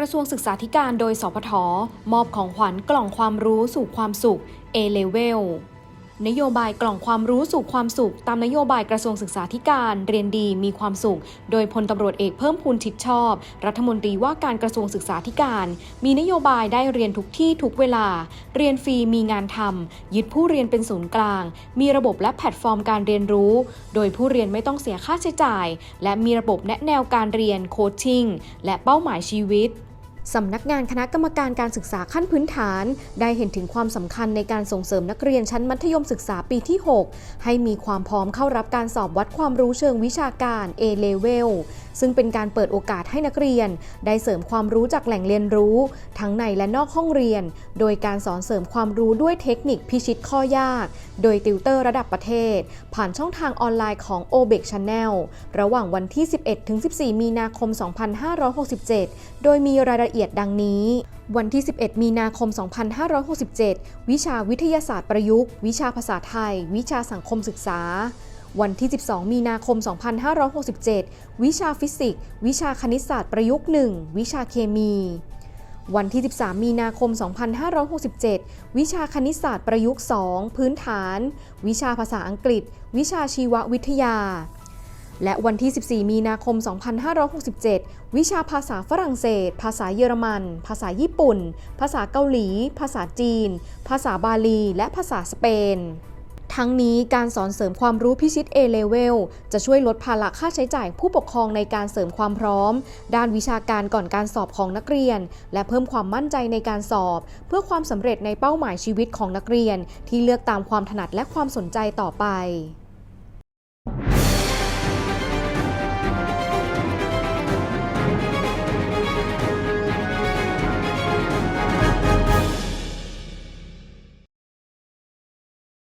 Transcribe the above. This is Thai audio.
ระทรวงศึกษาธิการโดยสพทมอบของขวัญกล่องความรู้สู่ความสุข A-Level นโยบายกล่องความรู้สู่ความสุข ตามนโยบายกระทรวงศึกษาธิการเรียนดีมีความสุข โดยพลตำรวจเอกเพิ่มพูนชิดชอบ รัฐมนตรีว่าการกระทรวงศึกษาธิการ มีนโยบายได้เรียนทุกที่ทุกเวลา เรียนฟรีมีงานทำยึดผู้เรียนเป็นศูนย์กลาง มีระบบและแพลตฟอร์มการเรียนรู้ โดยผู้เรียนไม่ต้องเสียค่าใช้จ่าย และมีระบบแนะแนวการเรียนโคชชิ่งและเป้าหมายชีวิต สำนักงานคณะกรรมการการศึกษาขั้นพื้นฐาน ได้เห็นถึงความสำคัญในการส่งเสริมนักเรียนชั้นมัธยมศึกษาปีที่ 6 ให้มีความพร้อมเข้ารับการสอบวัดความรู้เชิงวิชาการ A-Level ซึ่งเป็นการเปิดโอกาสให้นักเรียน ได้เสริมความรู้จากแหล่งเรียนรู้ ทั้งในและนอกห้องเรียน โดยการสอนเสริมความรู้ด้วยเทคนิคพิชิตข้อยาก โดยติวเตอร์ระดับประเทศ ผ่านช่องทางออนไลน์ของ o b e c Channel ระหว่างวันที่ 11-14 มีนาคม 2567 โดยมีรายละเอียดดังนี้วันที่ 11 มีนาคม 2567 วิชาวิทยาศาสตร์ประยุกต์ วิชาภาษาไทย วิชาสังคมศึกษา วันที่ 12 มีนาคม 2567 วิชาฟิสิกส์ วิชาคณิตศาสตร์ประยุกต์ 1 วิชาเคมี วันที่ 13 มีนาคม 2567 วิชาคณิตศาสตร์ประยุกต์ 2 พื้นฐาน วิชาภาษาอังกฤษ วิชาชีววิทยา และวันที่ 14 มีนาคม 2567 วิชาภาษาฝรั่งเศส ภาษาเยอรมัน ภาษาญี่ปุ่น ภาษาเกาหลี ภาษาจีน ภาษาบาลี และภาษาสเปน ทั้งนี้การสอนเสริมความรู้พิชิต A-Level จะช่วยลดภาระค่าใช้จ่ายผู้ปกครองในการเสริมความพร้อม ด้านวิชาการก่อนการสอบของนักเรียน และเพิ่มความมั่นใจในการสอบ เพื่อความสำเร็จในเป้าหมายชีวิตของนักเรียน ที่เลือกตามความถนัดและความสนใจต่อไป